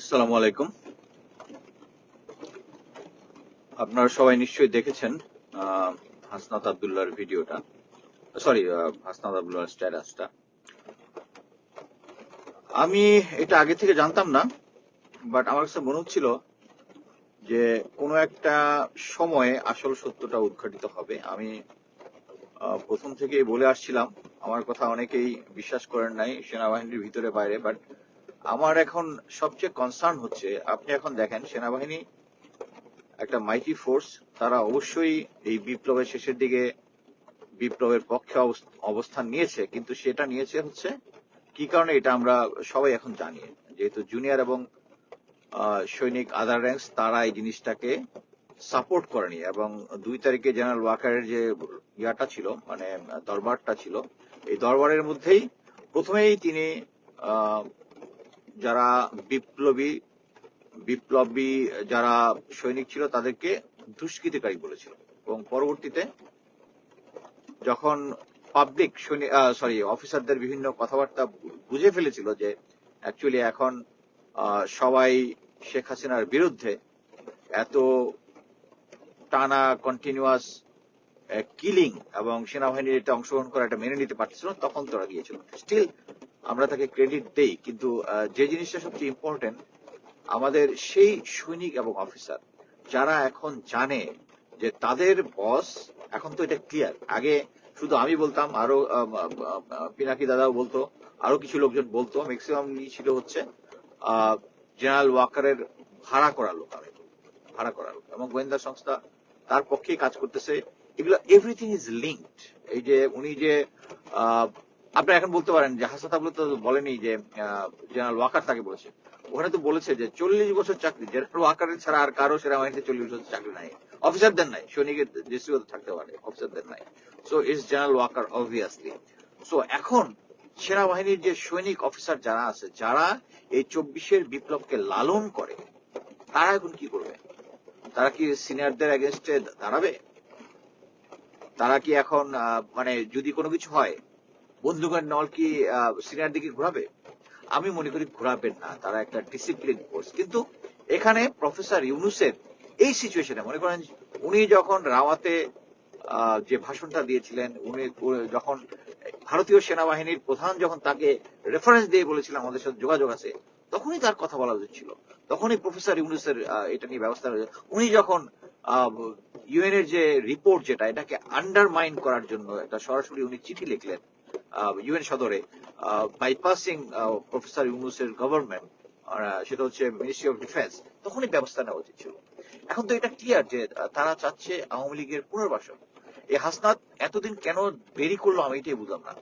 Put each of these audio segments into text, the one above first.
আসসালামু আলাইকুম। আপনারা সবাই নিশ্চয়ই দেখেছেন হাসনাত আবদুল্লাহর ভিডিওটা। সরি হাসনাত আবদুল্লাহর স্ট্যাটাসটা আমি এটা আগে থেকে জানতাম না বাট আমার কাছে মনে হচ্ছিল যে কোনো একটা সময়ে আসল সত্যটা উদ্ঘাটিত হবে। আমি প্রথম থেকেই বলে আসছিলাম, আমার কথা অনেকেই বিশ্বাস করেন নাই সেনাবাহিনীর ভিতরে, বাইরে বাট আমার এখন সবচেয়ে কনসার্ন হচ্ছে, আপনি এখন দেখেন সেনাবাহিনী, একটা মাইটি ফোর্স তারা অবশ্যই এই বিপ্লবের শেষের দিকে বিপ্লবের পক্ষে অবস্থান নিয়েছে, কিন্তু সেটা নিয়েছে হচ্ছে, কি কারণে এটা আমরা সবাই এখন জানি। যেহেতু জুনিয়র এবং সৈনিক আদার র্যাঙ্কস তারা এই জিনিসটাকে সাপোর্ট করেনি, এবং দুই তারিখে জেনারেল ওয়াকারের যে ইয়াটা ছিল মানে দরবারটা ছিল, এই দরবারের মধ্যেই প্রথমেই তিনি যারা বিপ্লবী বিপ্লবী যারা সৈনিক ছিল তাদেরকে দুষ্কৃতিকারী বলেছিল। এবং পরবর্তীতে যখন পাবলিক সরি অফিসারদের বিভিন্ন কথাবার্তা বুঝে ফেলেছিল যে অ্যাকচুয়ালি এখন সবাই শেখ হাসিনার বিরুদ্ধে এত টানা কন্টিনিউয়াস কিলিং এবং সেনাবাহিনীর এটা অংশগ্রহণ করা এটা মেনে নিতে পারছিল তখন তারা গিয়েছিল। স্টিল আমরা তাকে ক্রেডিট দেই, কিন্তু যে জিনিসটা সবচেয়ে ইম্পর্টেন্ট আমাদের সেই সৈনিক এবং অফিসার যারা এখন জানে যে তাদের বস এখন তো এটা ক্লিয়ার আগে শুধু আমি বলতাম, আরও পিনাকি দাদাও বলতো, আরও কিছু লোকজন বলতো ম্যাক্সিমাম ছিল হচ্ছে জেনারেল ওয়াকারের ভাড়া করা লোক আমি, ভাড়া করা লোক। এবং গোয়েন্দা সংস্থা তার পক্ষেই কাজ করতেছে। এগুলো এভরিথিং ইজ লিঙ্কড এই যে, উনি যে আপনি এখন বলতে পারেন যে হাসাত আবুল তো বলেনি যে জেনারেল ওয়াকার তাকে বলেছে। ওখানে তো বলেছে যে চল্লিশ বছর চাকরি জেনারেল ওয়াকারের ছাড়া আর কারও সেনাবাহিনীতে চল্লিশ বছর চাকরি নাই। অফিসারদের নাই, সৈনিকের দৃষ্টিগত থাকতে পারে অফিসারদের নাই। So it's general Waker obviously so এখন সেনাবাহিনীর যে সৈনিক অফিসার যারা আছে, যারা এই চব্বিশের বিপ্লবকে লালন করে, তারা এখন কি করবে? তারা কি সিনিয়রদের এগেনস্টে দাঁড়াবে? তারা কি এখন মানে যদি কোনো কিছু হয় বন্দুকের নল কি সিনিয়র দিকে ঘোরাবে? আমি মনে করি ঘোরাবেন না, তারা একটা ডিসিপ্লিন কোর্স কিন্তু এখানে প্রফেসর ইউনুসের এই সিচুয়েশনে মনে করেন উনি যখন রাওয়াতে যে ভাষণটা দিয়েছিলেন, উনি যখন ভারতীয় সেনাবাহিনীর প্রধান যখন তাকে রেফারেন্স দিয়ে বলেছিলেন, আমাদের সাথে যোগাযোগ আছে, তখনই তার কথা বলা উচিত ছিল তখনই প্রফেসর ইউনুসের এটা নিয়ে ব্যবস্থা উনি যখন ইউএন এর যে রিপোর্ট যেটা, এটাকে আন্ডারমাইন করার জন্য একটা সরাসরি উনি চিঠি লিখলেন ইউএন সদরে বাইপাসিং প্রফেসর ইউনুসের গভর্নমেন্ট সেটা হচ্ছে মিনিস্ট্রি অফ ডিফেন্স তখনই ব্যবস্থা নেওয়া উচিত ছিল। এখন তো এটা ক্লিয়ার যে তারা চাচ্ছে আওয়ামী লীগের পুনর্বাসন। এই হাসনাত এতদিন কেন দেরি করল আমি এটাই বুঝলাম না।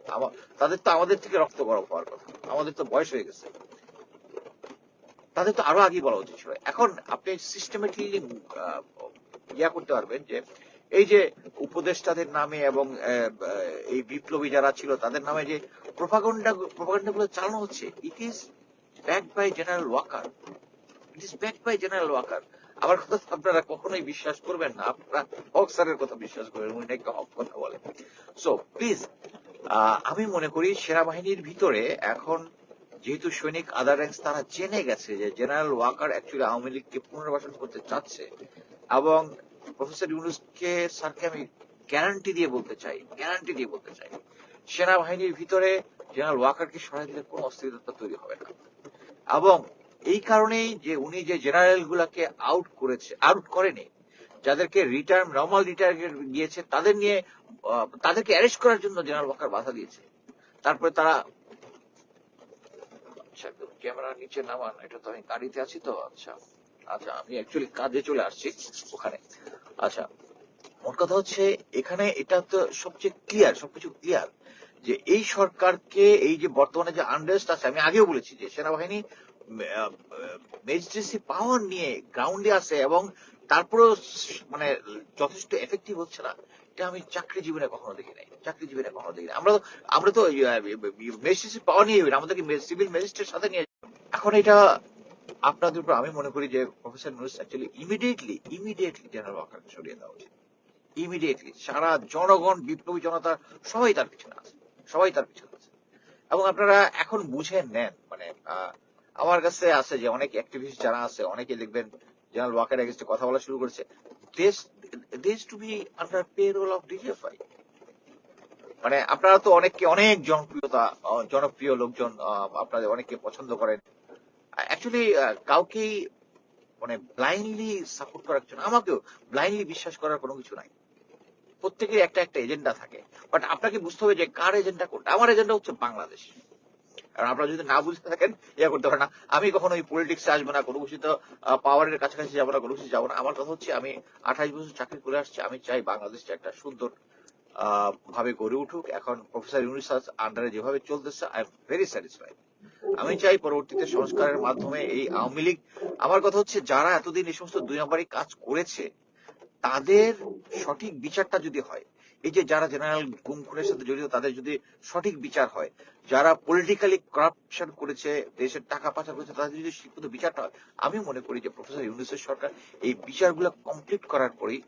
তাদের তো আমাদের থেকে রক্ত গরম হওয়ার কথা। আমাদের তো বয়স হয়ে গেছে। তাদের তো আরও আগে বলা উচিত ছিল। এখন আপনি সিস্টেমেটিকলি ইয়া করতে পারবেন যে এই যে উপদেষ্টাদের নামে এবং এই বিপ্লবী যারা ছিল, তাদের নামে যে গুলো চালানো হচ্ছে it is back by general Waker it is back by general Waker আমার কথা আপনারা কখনোই বিশ্বাস করবেন না। আপনারা হক স্যারের কথা বিশ্বাস করবেন, উনি হক কথা বলেন। সো প্লিজ আমি মনে করি সেনাবাহিনীর ভিতরে এখন যেহেতু সৈনিক আদার র্যাঙ্কস তারা জেনে গেছে যে জেনারেল ওয়াকার অ্যাকচুয়ালি আওয়ামী লীগকে পুনর্বাসন করতে চাচ্ছে এবং প্রফেসর ইউনুসকে স্যারকে আমি গ্যারান্টি দিয়ে বলতে চাই গ্যারান্টি দিয়ে বলতে চাই। সেনাবাহিনীর ভিতরে জেনারেল ওয়াকারকে সরাই দিলে কোনো অস্থিরতা তৈরি হবে না। এবং এই কারণেই যে উনি যে জেনারেল গুলাকে আউট করেছে আউট করেনি, যাদেরকে রিটার্ন নর্মাল রিটায়ার গিয়েছে, তাদের নিয়ে তাদেরকে অ্যারেস্ট করার জন্য জেনারেল ওয়াকার বাধা দিয়েছে। তারপরে তারা আচ্ছা ক্যামেরা নিচে নামান, এটা তো আমি গাড়িতে আছি তো আচ্ছা। আচ্ছা আমি অ্যাকচুয়ালি কাজে চলে আসছি ওখানে। আচ্ছা মোট কথা হচ্ছে এখানে এটা তো সবচেয়ে ক্লিয়ার সবকিছু ক্লিয়ার যে এই সরকারকে এই যে বর্তমানে যে আন্ডারস্ট আছে, আমি আগেও বলেছি যে সেনাবাহিনী ম্যাজিস্ট্রেসি পাওয়ার নিয়ে গ্রাউন্ডে আছে এবং তারপরেও মানে যথেষ্ট এফেক্টিভ হচ্ছে না। এটা আমি চাকরি জীবনে কখনো দেখি নাই, চাকরি জীবনে কখনো দেখি আমরা তো আমরা তো ম্যাজিস্ট্রেসি পাওয়ার নিয়ে, আমাদেরকে সিভিল ম্যাজিস্ট্রেট সাথে নিয়ে এখন এটা আপনাদের উপর আমি মনে করি যে professor Nurus actually immediately immediately general ওয়াকারকে সরিয়ে দেওয়া উচিত। ইমিডিয়েটলি সারা জনগণ, বিপ্লবী জনতা, সবাই তার পিছনে আছে। সবাই তার পিছনে আছে। এবং আপনারা এখন বুঝে নেন মানে আমার কাছে আছে যে অনেক অ্যাক্টিভিস্ট যারা আছে, অনেকে দেখবেন জেনারেল ওয়াকার এগেস্টে কথা বলা শুরু করেছে। দেশ to be under pay of DGFI মানে আপনারা তো অনেককে, অনেক জনপ্রিয়তা জনপ্রিয় লোকজন আপনাদের অনেককে পছন্দ করেন। অ্যাকচুয়ালি কাউকেই মানে ব্লাইন্ডলি সাপোর্ট করার না। আমাকেও ব্লাইন্ডলি বিশ্বাস করার কোনো কিছু নাই। প্রত্যেকের একটা একটা এজেন্ডা থাকে। বাট আপনাকে বুঝতে হবে যে কার এজেন্ডা কোনটা। আমার এজেন্ডা হচ্ছে বাংলাদেশ। কারণ আপনারা যদি না বুঝতে থাকেন, ইয়া করতে পারেন না। আমি কখনো ওই পলিটিক্সে আসব না, কোনো কিছু তো পাওয়ারের কাছাকাছি যাব না, কোনো কিছু যাব না। আমার কথা হচ্ছে, আমি আঠাশ বছর চাকরি করে আসছি। আমি চাই বাংলাদেশটা একটা সুন্দর ভাবে গড়ে উঠুক। এখন প্রফেসর ইউনিস আন্ডারে যেভাবে চলতেছে আই এম ভেরি স্যাটিসফাইড আমি চাই পরবর্তীতে সংস্কারের মাধ্যমে এই আওয়ামী লীগ আমার কথা হচ্ছে, যারা এতদিন এই সমস্ত দুই নম্বরই কাজ করেছে, তাদের সঠিক বিচারটা যদি হয়, এই যে যারা জেনারেল গুম খুনের সাথে জড়িত, তাদের যদি সঠিক বিচার হয়, যারা পলিটিক্যালি করাপশন করেছে, দেশের টাকা পাচার করেছে, তাদের যদি ঠিকমতো বিচারটা হয়, আমি মনে করি যে প্রফেসর ইউনুসের সরকার এই বিচারগুলো কমপ্লিট করার পরেই